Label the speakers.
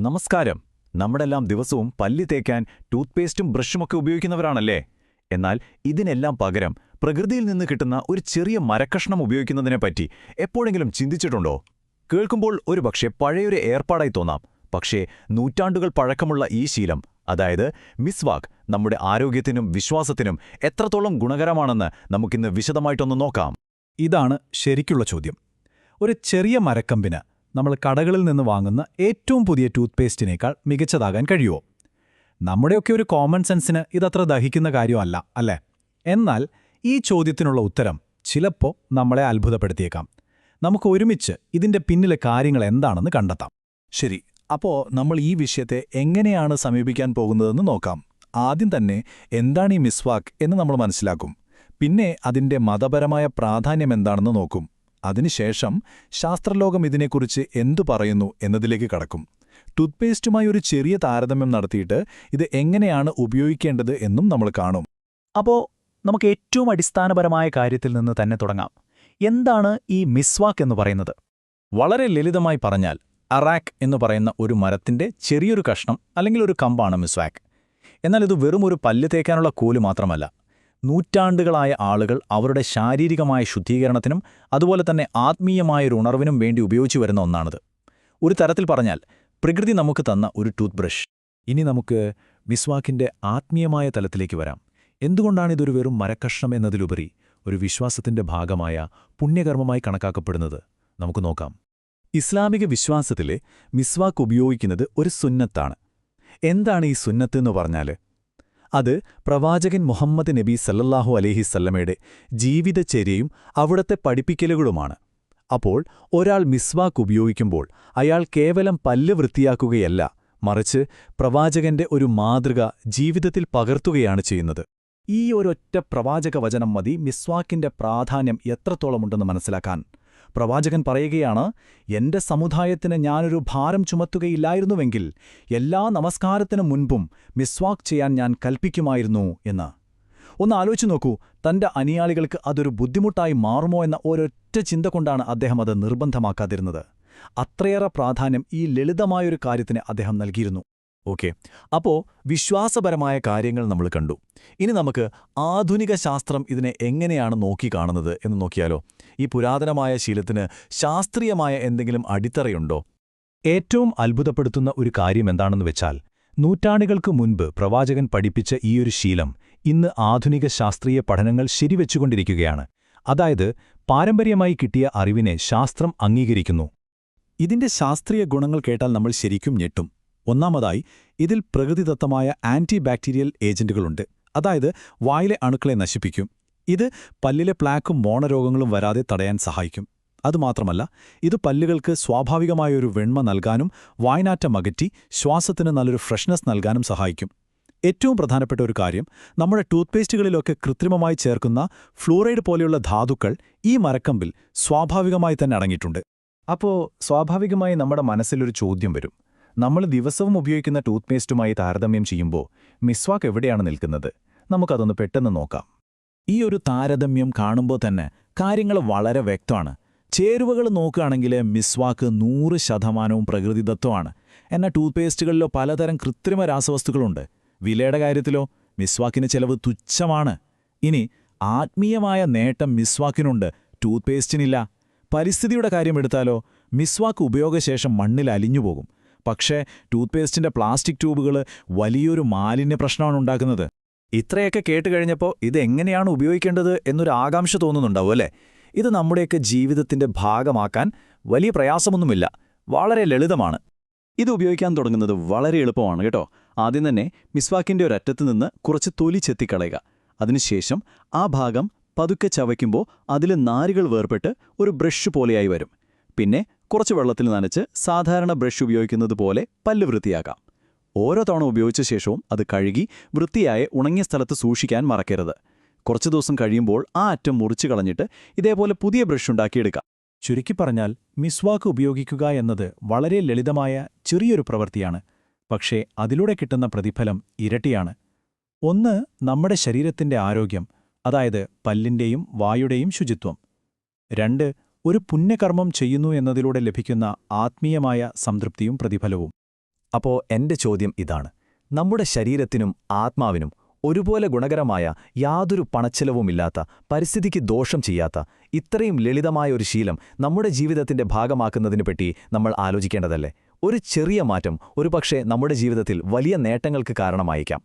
Speaker 1: നമസ്കാരം. നമ്മളെല്ലാം ദിവസവും പല്ലി തേക്കാൻ ടൂത്ത്പേസ്റ്റും ബ്രഷുമൊക്കെ ഉപയോഗിക്കുന്നവരാണല്ലേ? എന്നാൽ ഇതിനെല്ലാം പകരം പ്രകൃതിയിൽ നിന്ന് കിട്ടുന്ന ഒരു ചെറിയ മരക്കഷ്ണം ഉപയോഗിക്കുന്നതിനെപ്പറ്റി എപ്പോഴെങ്കിലും ചിന്തിച്ചിട്ടുണ്ടോ? കേൾക്കുമ്പോൾ ഒരുപക്ഷെ പഴയൊരു ഏർപ്പാടായി തോന്നാം. പക്ഷേ നൂറ്റാണ്ടുകൾ പഴക്കമുള്ള ഈ ശീലം അതായത് മിസ്വാക്ക് നമ്മുടെ ആരോഗ്യത്തിനും വിശ്വാസത്തിനും എത്രത്തോളം ഗുണകരമാണെന്ന് നമുക്കിന്ന് വിശദമായിട്ടൊന്ന് നോക്കാം.
Speaker 2: ഇതാണ് ശരിക്കുള്ള ചോദ്യം. ഒരു ചെറിയ മരക്കമ്പിന് നമ്മൾ കടകളിൽ നിന്ന് വാങ്ങുന്ന ഏറ്റവും പുതിയ ടൂത്ത് പേസ്റ്റിനേക്കാൾ മികച്ചതാകാൻ കഴിയുമോ? നമ്മുടെയൊക്കെ ഒരു കോമൺ സെൻസിന് ഇതത്ര ദഹിക്കുന്ന കാര്യമല്ല അല്ലേ? എന്നാൽ ഈ ചോദ്യത്തിനുള്ള ഉത്തരം ചിലപ്പോൾ നമ്മളെ അത്ഭുതപ്പെടുത്തിയേക്കാം. നമുക്ക് ഒരുമിച്ച് ഇതിന്റെ പിന്നിലെ കാര്യങ്ങൾ എന്താണെന്ന് കണ്ടെത്താം.
Speaker 3: ശരി അപ്പോൾ നമ്മൾ ഈ വിഷയത്തെ എങ്ങനെയാണ് സമീപിക്കാൻ പോകുന്നതെന്ന് നോക്കാം. ആദ്യം തന്നെ എന്താണ് ഈ മിസ്വാക്ക് എന്ന് നമ്മൾ മനസ്സിലാക്കും. പിന്നെ അതിന്റെ മതപരമായ പ്രാധാന്യം എന്താണെന്ന് നോക്കും. അതിനുശേഷം ശാസ്ത്രലോകം ഇതിനെക്കുറിച്ച് എന്തു പറയുന്നു എന്നതിലേക്ക് കടക്കും. ടൂത്ത്പേസ്റ്റുമായി ഒരു ചെറിയ താരതമ്യം നടത്തിയിട്ട് ഇത് എങ്ങനെയാണ് ഉപയോഗിക്കേണ്ടത് എന്നും നമ്മൾ കാണും.
Speaker 2: അപ്പോൾ നമുക്ക് ഏറ്റവും അടിസ്ഥാനപരമായ കാര്യത്തിൽ നിന്ന് തന്നെ തുടങ്ങാം. എന്താണ് ഈ മിസ്വാക്ക് എന്ന് പറയുന്നത്? വളരെ ലളിതമായി പറഞ്ഞാൽ അറാക്ക് എന്ന് പറയുന്ന ഒരു മരത്തിന്റെ ചെറിയൊരു കഷ്ണം അല്ലെങ്കിൽ ഒരു കമ്പാണ് മിസ്വാക്ക് എന്നാൽ ഇത് വെറും ഒരു പല്ല് തേക്കാനുള്ള കോൽ മാത്രമല്ല. നൂറ്റാണ്ടുകളായ ആളുകൾ അവരുടെ ശാരീരികമായ ശുദ്ധീകരണത്തിനും അതുപോലെ തന്നെ ആത്മീയമായൊരു ഉണർവിനും വേണ്ടി ഉപയോഗിച്ചു വരുന്ന ഒന്നാണത്. ഒരു തരത്തിൽ പറഞ്ഞാൽ പ്രകൃതി നമുക്ക് തന്ന ഒരു ടൂത്ത് ബ്രഷ് ഇനി നമുക്ക് മിസ്വാക്കിന്റെ ആത്മീയമായ തലത്തിലേക്ക് വരാം. എന്തുകൊണ്ടാണ് ഇതൊരു വെറും മരക്കഷ്ണം എന്നതിലുപരി ഒരു വിശ്വാസത്തിന്റെ ഭാഗമായ പുണ്യകർമ്മമായി കണക്കാക്കപ്പെടുന്നത്? നമുക്ക് നോക്കാം. ഇസ്ലാമിക വിശ്വാസത്തിലെ മിസ്വാക്ക് ഉപയോഗിക്കുന്നത് ഒരു സുന്നത്താണ്. എന്താണ് ഈ സുന്നത്ത് എന്ന് പറഞ്ഞാൽ അത് പ്രവാചകൻ മുഹമ്മദ് നബി സല്ലല്ലാഹു അലഹിസല്ലമയുടെ ജീവിതചര്യയും അവിടത്തെ പഠിപ്പിക്കലുകളുമാണ്. അപ്പോൾ ഒരാൾ മിസ്വാക്ക് ഉപയോഗിക്കുമ്പോൾ അയാൾ കേവലം പല്ല് വൃത്തിയാക്കുകയല്ല മറിച്ച് പ്രവാചകന്റെ ഒരു മാതൃക ജീവിതത്തിൽ പകർത്തുകയാണ് ചെയ്യുന്നത്. ഈ ഒരൊറ്റ പ്രവാചക വചനം മതി മിസ്വാക്കിന്റെ പ്രാധാന്യം എത്രത്തോളമുണ്ടെന്ന് മനസ്സിലാക്കാൻ. പ്രവാചകൻ പറയുകയാണ് എന്റെ സമുദായത്തിന് ഞാനൊരു ഭാരം ചുമത്തുകയില്ലായിരുന്നുവെങ്കിൽ എല്ലാ നമസ്കാരത്തിനു മുൻപും മിസ്വാക് ചെയ്യാൻ ഞാൻ കൽപ്പിക്കുമായിരുന്നു എന്ന്. ഒന്ന് ആലോചിച്ചു നോക്കൂ തന്റെ അനുയാളികൾക്ക് അതൊരു ബുദ്ധിമുട്ടായി മാറുമോ എന്ന ഒരൊറ്റ ചിന്ത കൊണ്ടാണ് അദ്ദേഹം അത് നിർബന്ധമാക്കാതിരുന്നത്. അത്രയേറെ പ്രാധാന്യം ഈ ലളിതമായൊരു കാര്യത്തിന് അദ്ദേഹം നൽകിയിരുന്നു. ഓക്കെ. അപ്പോ വിശ്വാസപരമായ കാര്യങ്ങൾ നമ്മൾ കണ്ടു. ഇനി നമുക്ക് ആധുനിക ശാസ്ത്രം ഇതിനെ എങ്ങനെയാണ് നോക്കിക്കാണുന്നത് എന്ന് നോക്കിയാലോ? ഈ പുരാതനമായ ശീലത്തിന് ശാസ്ത്രീയമായ എന്തെങ്കിലും അടിത്തറയുണ്ടോ? ഏറ്റവും അത്ഭുതപ്പെടുത്തുന്ന ഒരു കാര്യം എന്താണെന്ന് വെച്ചാൽ നൂറ്റാണ്ടുകൾക്ക് മുൻപ് പ്രവാചകൻ പഠിപ്പിച്ച ഈയൊരു ശീലം ഇന്ന് ആധുനിക ശാസ്ത്രീയ പഠനങ്ങൾ ശരിവെച്ചുകൊണ്ടിരിക്കുകയാണ്. അതായത് പാരമ്പര്യമായി കിട്ടിയ അറിവിനെ ശാസ്ത്രം അംഗീകരിക്കുന്നു. ഇതിന്റെ ശാസ്ത്രീയ ഗുണങ്ങൾ കേട്ടാൽ നമ്മൾ ശരിക്കും ഞെട്ടും. ഒന്നാമതായി ഇതിൽ പ്രകൃതിദത്തമായ ആന്റി ബാക്ടീരിയൽ ഏജന്റുകളുണ്ട്. അതായത് വായിലെ അണുക്കളെ നശിപ്പിക്കും. ഇത് പല്ലിലെ പ്ലാക്കും മോണരോഗങ്ങളും വരാതെ തടയാൻ സഹായിക്കും. അതുമാത്രമല്ല ഇത് പല്ലുകൾക്ക് സ്വാഭാവികമായൊരു വെണ്മ നൽകാനും വായനാറ്റം അകറ്റി ശ്വാസത്തിന് നല്ലൊരു ഫ്രഷ്നസ് നൽകാനും സഹായിക്കും. ഏറ്റവും പ്രധാനപ്പെട്ട ഒരു കാര്യം നമ്മുടെ ടൂത്ത്പേസ്റ്റുകളിലൊക്കെ കൃത്രിമമായി ചേർക്കുന്ന ഫ്ലൂറൈഡ് പോലെയുള്ള ധാതുക്കൾ ഈ മരക്കമ്പിൽ സ്വാഭാവികമായി തന്നെ അടങ്ങിയിട്ടുണ്ട്. അപ്പോൾ സ്വാഭാവികമായി നമ്മുടെ മനസ്സിലൊരു ചോദ്യം വരും. നമ്മൾ ദിവസവും ഉപയോഗിക്കുന്ന ടൂത്ത് പേസ്റ്റുമായി താരതമ്യം ചെയ്യുമ്പോൾ മിസ്വാക്ക് എവിടെയാണ് നിൽക്കുന്നത്? നമുക്കതൊന്ന് പെട്ടെന്ന് നോക്കാം. ഈ ഒരു താരതമ്യം കാണുമ്പോൾ തന്നെ കാര്യങ്ങൾ വളരെ വ്യക്തമാണ്. ചേരുവകൾ നോക്കുകയാണെങ്കിൽ മിസ്വാക്ക് നൂറ് ശതമാനവും പ്രകൃതിദത്വമാണ് എന്നാൽ ടൂത്ത്പേസ്റ്റുകളിലോ പലതരം കൃത്രിമ രാസവസ്തുക്കളുണ്ട്. വിലയുടെ കാര്യത്തിലോ മിസ്വാക്കിന് ചെലവ് തുച്ഛമാണ്. ഇനി ആത്മീയമായ നേട്ടം മിസ്വാക്കിനുണ്ട് ടൂത്ത് പേസ്റ്റിനില്ല പരിസ്ഥിതിയുടെ കാര്യം എടുത്താലോ മിസ്വാക്ക് ഉപയോഗശേഷം മണ്ണിൽ അലിഞ്ഞുപോകും. പക്ഷേ ടൂത്ത് ടൂത്ത്പേസ്റ്റിന്റെ പ്ലാസ്റ്റിക് ട്യൂബുകൾ വലിയൊരു മാലിന്യ പ്രശ്നമാണ് ഉണ്ടാക്കുന്നത്. ഇത്രയൊക്കെ കേട്ട് കഴിഞ്ഞപ്പോൾ ഇതെങ്ങനെയാണ് ഉപയോഗിക്കേണ്ടത് എന്നൊരു ആകാംക്ഷ തോന്നുന്നുണ്ടാവും അല്ലേ? ഇത് നമ്മുടെയൊക്കെ ജീവിതത്തിന്റെ ഭാഗമാക്കാൻ വലിയ പ്രയാസമൊന്നുമില്ല. വളരെ ലളിതമാണ്. ഇത് ഉപയോഗിക്കാൻ തുടങ്ങുന്നത് വളരെ എളുപ്പമാണ് കേട്ടോ. ആദ്യം തന്നെ മിസ്വാക്കിന്റെ ഒരറ്റത്ത് നിന്ന് കുറച്ച് തൊലി ചെത്തിക്കളയുക. അതിനുശേഷം ആ ഭാഗം പതുക്കെ ചവയ്ക്കുമ്പോൾ അതിലെ നാരുകൾ വേർപെട്ട് ഒരു ബ്രഷ് പോലെയായി വരും. പിന്നെ കുറച്ച് വെള്ളത്തിൽ നനച്ച് സാധാരണ ബ്രഷ് ഉപയോഗിക്കുന്നത് പോലെ പല്ല് വൃത്തിയാക്കാം. ഓരോ തവണ ഉപയോഗിച്ച ശേഷവും അത് കഴുകി വൃത്തിയായ ഉണങ്ങിയ സ്ഥലത്ത് സൂക്ഷിക്കാൻ മറക്കരുത്. കുറച്ച് ദിവസം കഴിയുമ്പോൾ ആ അറ്റം മുറിച്ചു കളഞ്ഞിട്ട് ഇതേപോലെ പുതിയ ബ്രഷ് ഉണ്ടാക്കിയെടുക്കാം. ചുരുക്കി പറഞ്ഞാൽ മിസ്വാക്ക് ഉപയോഗിക്കുക എന്നത് വളരെ ലളിതമായ ചെറിയൊരു പ്രവൃത്തിയാണ്. പക്ഷേ അതിലൂടെ കിട്ടുന്ന പ്രതിഫലം ഇരട്ടിയാണ്. ഒന്ന് നമ്മുടെ ശരീരത്തിന്റെ ആരോഗ്യം അതായത് പല്ലിന്റെയും വായുടെയും ശുചിത്വം. രണ്ട് ഒരു പുണ്യകർമ്മം ചെയ്യുന്നു എന്നതിലൂടെ ലഭിക്കുന്ന ആത്മീയമായ സംതൃപ്തിയും പ്രതിഫലവും. അപ്പോ എന്റെ ചോദ്യം ഇതാണ്. നമ്മുടെ ശരീരത്തിനും ആത്മാവിനും ഒരുപോലെ ഗുണകരമായ യാതൊരു പണച്ചെലവുമില്ലാത്ത പരിസ്ഥിതിക്ക് ദോഷം ചെയ്യാത്ത ഇത്രയും ലളിതമായ ഒരു ശീലം നമ്മുടെ ജീവിതത്തിന്റെ ഭാഗമാക്കുന്നതിനെപ്പറ്റി നമ്മൾ ആലോചിക്കേണ്ടതല്ലേ? ഒരു ചെറിയ മാറ്റം ഒരുപക്ഷെ നമ്മുടെ ജീവിതത്തിൽ വലിയ നേട്ടങ്ങൾക്ക് കാരണമായേക്കാം.